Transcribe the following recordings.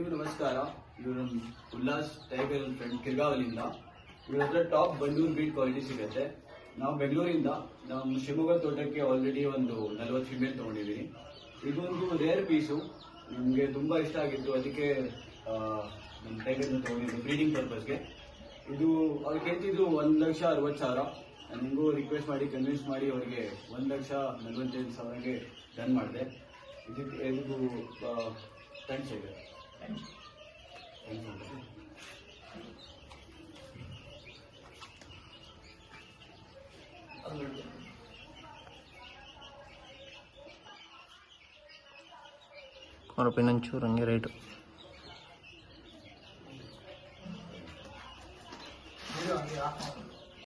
ಎಲ್ರಿಗೂ ನಮಸ್ಕಾರ. ಇವರು ನಮ್ಮ ಉಲ್ಲಾಸ್ ಟೈಗರ್ ಫ್ರೆಂಡ್ ಕಿರ್ಗಾವಲಿಂದ ಇವ್ರ ಹತ್ರ ಟಾಪ್ ಬಂಡೂರ್ ಬೀಟ್ ಕ್ವಾಲಿಟಿ ಸಿಗುತ್ತೆ. ನಾವು ಬೆಂಗಳೂರಿಂದ ನಮ್ಮ ಶಿವಮೊಗ್ಗ ತೋಟಕ್ಕೆ ಆಲ್ರೆಡಿ ಒಂದು ನಲವತ್ತು ಫಿಮೇಲ್ ತೊಗೊಂಡಿದ್ದೀನಿ ಇದೊಂದು ರೇರ್ ಪೀಸು ನಮಗೆ ತುಂಬ ಇಷ್ಟ ಆಗಿತ್ತು. ಅದಕ್ಕೆ ನಮ್ಮ ಟೈಗರ್ನ ತೊಗೊಂಡಿದ್ದು ಬ್ರೀಡಿಂಗ್ ಪರ್ಪಸ್ಗೆ ಇದು ಅವ್ರು ಕೇಳ್ತಿದ್ರು ಒಂದು ಲಕ್ಷ ಅರವತ್ತು ಸಾವಿರ. ನನಗೂ ರಿಕ್ವೆಸ್ಟ್ ಮಾಡಿ ಕನ್ವಿನ್ಸ್ ಮಾಡಿ ಅವರಿಗೆ ಒಂದು ಲಕ್ಷ ನಲವತ್ತೈದು ಸಾವಿರಕ್ಕೆ ಡನ್ ಮಾಡಿದೆ. ಇದಕ್ಕೆ ಇದು ಥ್ಯಾಂಕ್ಸ್ ಇದೆ ಥ್ಯಾಂಕ್ಸ್ ರೂಪಾಯಿ ನಂಚೂರು ಹಂಗೆ ರೇಟು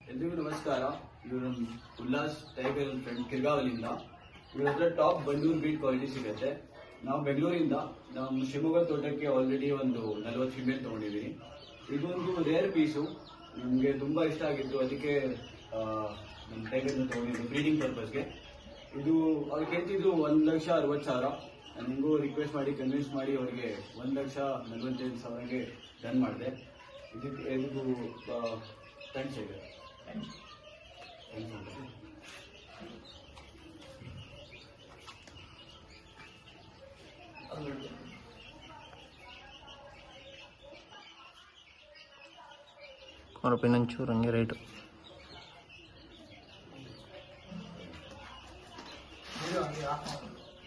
ಎಲ್ರಿಗೂ ನಮಸ್ಕಾರ ಇವರು ನಮ್ಮ ಉಲ್ಲಾಸ್ ಟೈಗರ್ ಫ್ರೆಂಡ್ ಕಿರ್ಗಾವಲಿಂದ ಇವ್ರ ಹತ್ರ ಟಾಪ್ ಬಂಡೂರ್ ಬೀಟ್ ಕ್ವಾಲಿಟಿ ಸಿಗುತ್ತೆ ನಾವು ಬೆಂಗಳೂರಿಂದ ನಮ್ಮ ಶಿವಮೊಗ್ಗ ತೋಟಕ್ಕೆ ಆಲ್ರೆಡಿ ಒಂದು ನಲವತ್ತು ಫಿಮೇಲ್ ತೊಗೊಂಡಿದ್ದೀನಿ ಇದೊಂದು ರೇರ್ ಪೀಸು ನಮಗೆ ತುಂಬ ಇಷ್ಟ ಆಗಿತ್ತು. ಅದಕ್ಕೆ ನಮ್ಮ ಟೈಗರ್ನ ತೊಗೊಂಡಿದ್ದು ಬ್ರೀಡಿಂಗ್ ಪರ್ಪಸ್ಗೆ ಇದು ಅವ್ರು ಕೇಳ್ತಿದ್ರು ಒಂದು ಲಕ್ಷ ಅರವತ್ತು ಸಾವಿರ. ನನಗೂ ರಿಕ್ವೆಸ್ಟ್ ಮಾಡಿ ಕನ್ವಿನ್ಸ್ ಮಾಡಿ ಅವರಿಗೆ ಒಂದು ಲಕ್ಷ ನಲವತ್ತೈದು ಸಾವಿರಗೆ ಡನ್ ಮಾಡಿದೆ. ಇದಕ್ಕೆ ಇದು ಥ್ಯಾಂಕ್ಸ್ ಇದೆ ಥ್ಯಾಂಕ್ಸ್ అనుకోండి కొనపడి నుంచి రంగి రేటు